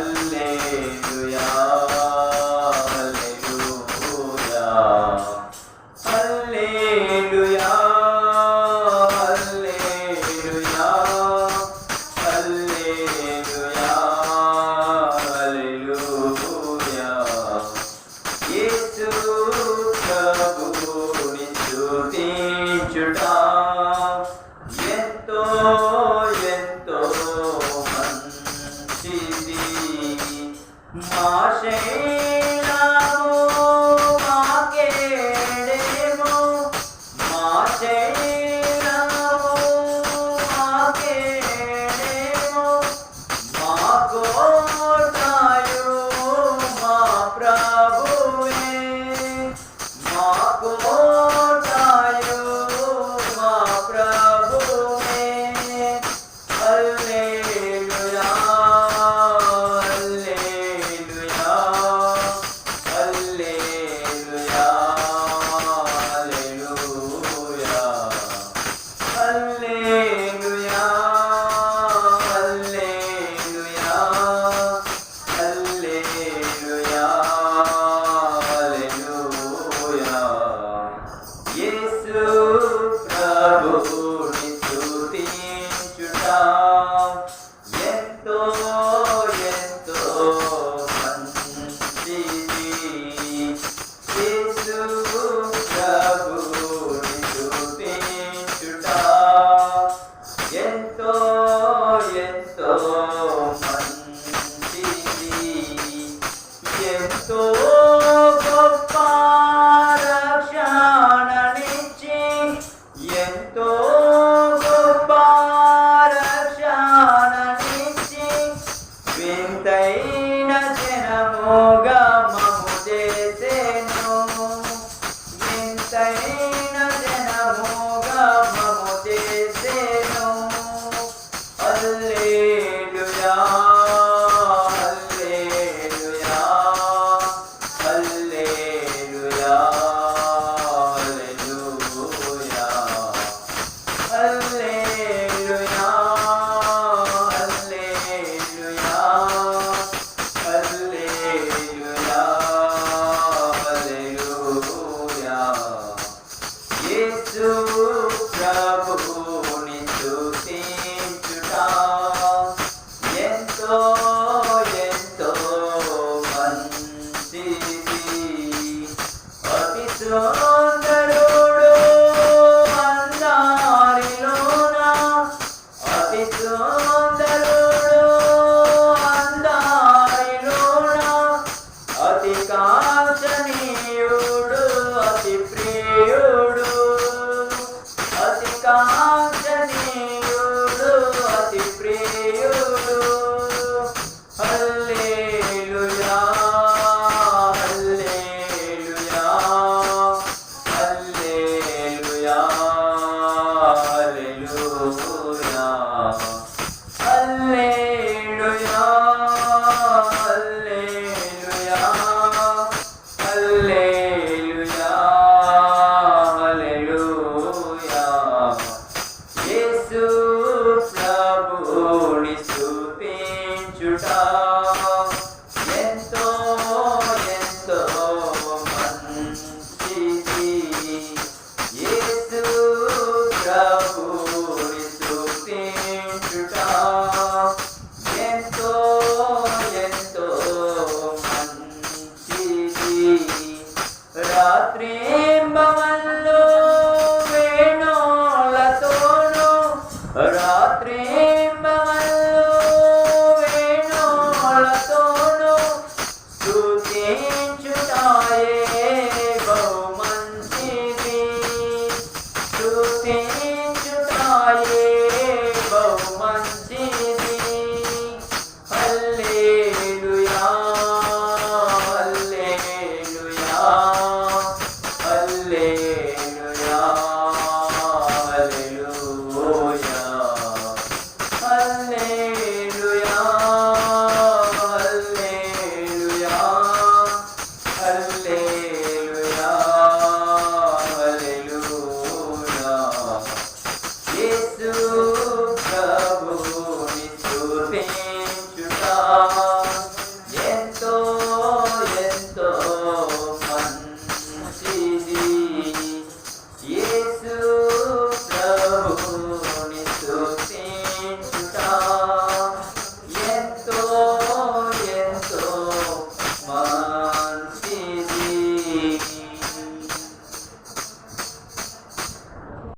Hallelujah. ఎంతో ఎంతో మంచిది అతి సుందరుడు అందారిలోన అతి సుందరుడు అందారిలోన అతి కాచనీయుడు అతి ప్రియుడు అతి కా